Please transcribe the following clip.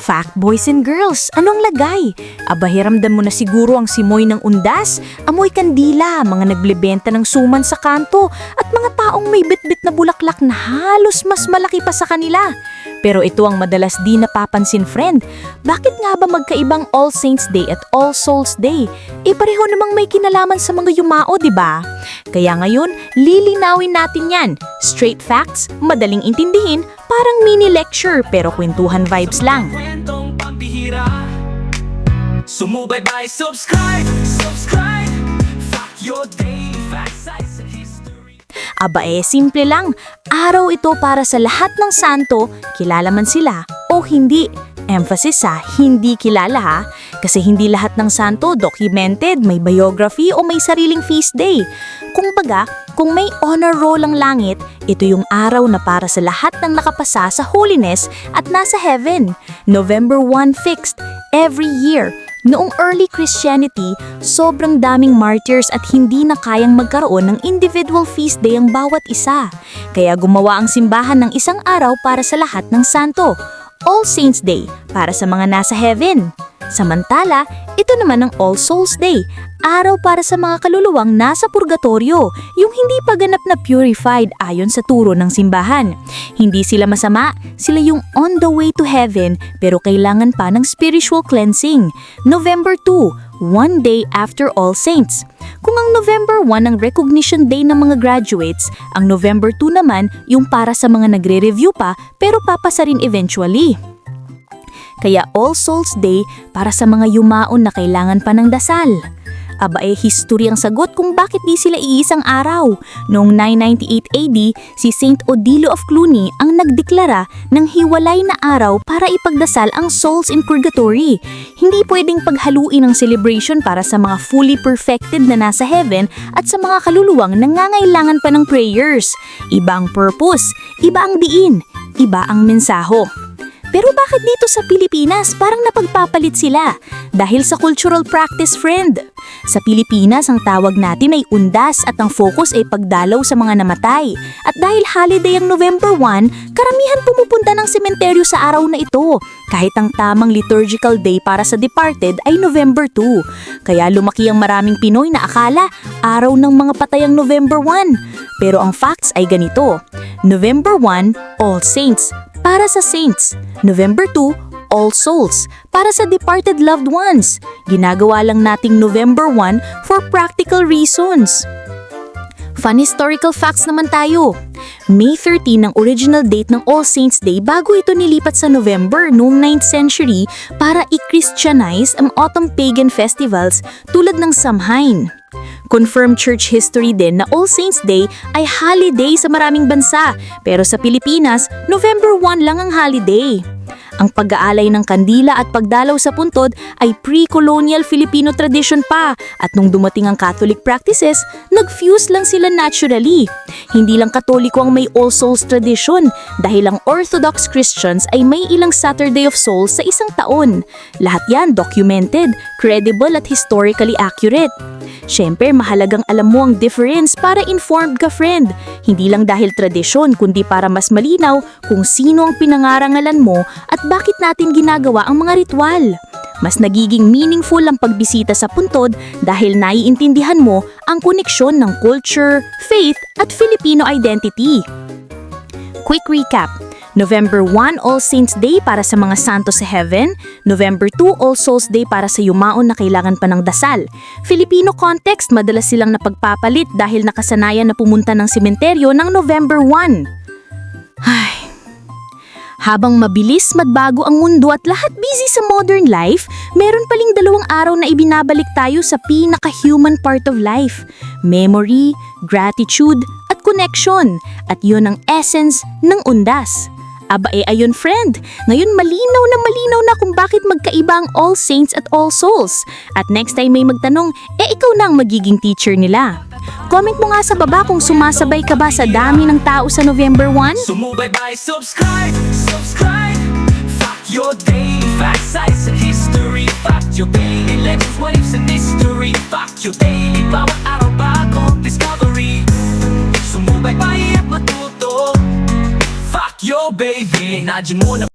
Fact boys and girls, anong lagay? Aba hiramdam mo na siguro ang simoy ng undas, amoy kandila, mga naglebenta ng suman sa kanto, at mga taong may bitbit na bulaklak na halos mas malaki pa sa kanila. Pero ito ang madalas di napapansin friend. Bakit nga ba magkaibang All Saints Day at All Souls Day? Eh pareho namang may kinalaman sa mga yumao, di ba? Kaya ngayon, lilinawin natin yan. Straight facts, madaling intindihin, parang mini lecture pero kwentuhan vibes lang. Pambihira Sumubaybay, subscribe, subscribe Fact your day, Aba eh, simple lang. Araw ito para sa lahat ng santo, kilala man sila o hindi. Emphasis sa hindi kilala ha, kasi hindi lahat ng santo documented, may biography o may sariling feast day. Kung baga, kung may honor roll ang langit, ito yung araw na para sa lahat ng nakapasa sa holiness at nasa heaven. November 1 fixed, every year. Noong early Christianity, sobrang daming martyrs at hindi na kayang magkaroon ng individual feast day ang bawat isa. Kaya gumawa ang simbahan ng isang araw para sa lahat ng santo. All Saints Day para sa mga nasa heaven. Samantala, ito naman ang All Souls Day, araw para sa mga kaluluwang nasa purgatorio, yung hindi pa ganap na purified ayon sa turo ng simbahan. Hindi sila masama, sila yung on the way to heaven pero kailangan pa ng spiritual cleansing. November 2, one day after All Saints. Kung ang November 1 ang recognition day ng mga graduates, ang November 2 naman yung para sa mga nagre-review pa pero papasa rin eventually. Kaya All Souls Day para sa mga yumaon na kailangan pa ng dasal. Aba eh, history ang sagot kung bakit di sila iisang araw. Noong 998 AD, si Saint Odilo of Cluny ang nagdeklara ng hiwalay na araw para ipagdasal ang souls in purgatory. Hindi pwedeng paghaluin ang celebration para sa mga fully perfected na nasa heaven at sa mga kaluluwang nangangailangan pa ng prayers. Iba ang purpose, iba ang diin, iba ang mensaho. Pero bakit dito sa Pilipinas parang napagpapalit sila? Dahil sa cultural practice, friend. Sa Pilipinas, ang tawag natin ay undas at ang focus ay pagdalaw sa mga namatay. At dahil holiday ang November 1, karamihan pumupunta ng sementeryo sa araw na ito. Kahit ang tamang liturgical day para sa departed ay November 2. Kaya lumaki ang maraming Pinoy na akala araw ng mga patay ang November 1. Pero ang facts ay ganito. November 1, All Saints para sa saints. November 2, All Souls, para sa departed loved ones. Ginagawa lang nating November 1 for practical reasons. Fun historical facts naman tayo. May 13 ang original date ng All Saints Day bago ito nilipat sa November noong 9th century para i-Christianize ang autumn pagan festivals tulad ng Samhain. Confirmed church history din na All Saints Day ay holiday sa maraming bansa, pero sa Pilipinas, November 1 lang ang holiday. Ang pag-aalay ng kandila at pagdalaw sa puntod ay pre-colonial Filipino tradition pa at nung dumating ang Catholic practices, nag-fuse lang sila naturally. Hindi lang Katoliko ang may All Souls tradition dahil ang Orthodox Christians ay may ilang Saturday of Souls sa isang taon. Lahat yan documented, credible at historically accurate. Siyempre, mahalagang alam mo ang difference para informed ka friend. Hindi lang dahil tradisyon kundi para mas malinaw kung sino ang pinangarangalan mo at bakit natin ginagawa ang mga ritual. Mas nagiging meaningful ang pagbisita sa puntod dahil naiintindihan mo ang koneksyon ng culture, faith at Filipino identity. Quick recap. November 1, All Saints Day para sa mga santo sa heaven. November 2, All Souls Day para sa yumaon na kailangan pa ng dasal. Filipino context, madalas silang napagpapalit dahil nakasanayan na pumunta ng sementeryo ng November 1. Ay, habang mabilis magbago ang mundo at lahat busy sa modern life, meron paling dalawang araw na ibinabalik tayo sa pinaka-human part of life. Memory, gratitude, at connection. At yun ang essence ng undas. Aba eh ayun friend, ngayon malinaw na malinaw na kung bakit magkaiba ang All Saints at All Souls. At next time may magtanong, eh ikaw na ang magiging teacher nila. Comment mo nga sa baba kung sumasabay ka ba sa dami ng tao sa November 1? Sumubaybay, subscribe, subscribe Fact your day, fact size history Fact your legends, what ifs and history Fact your daily, bawat araw Nandiyan mo na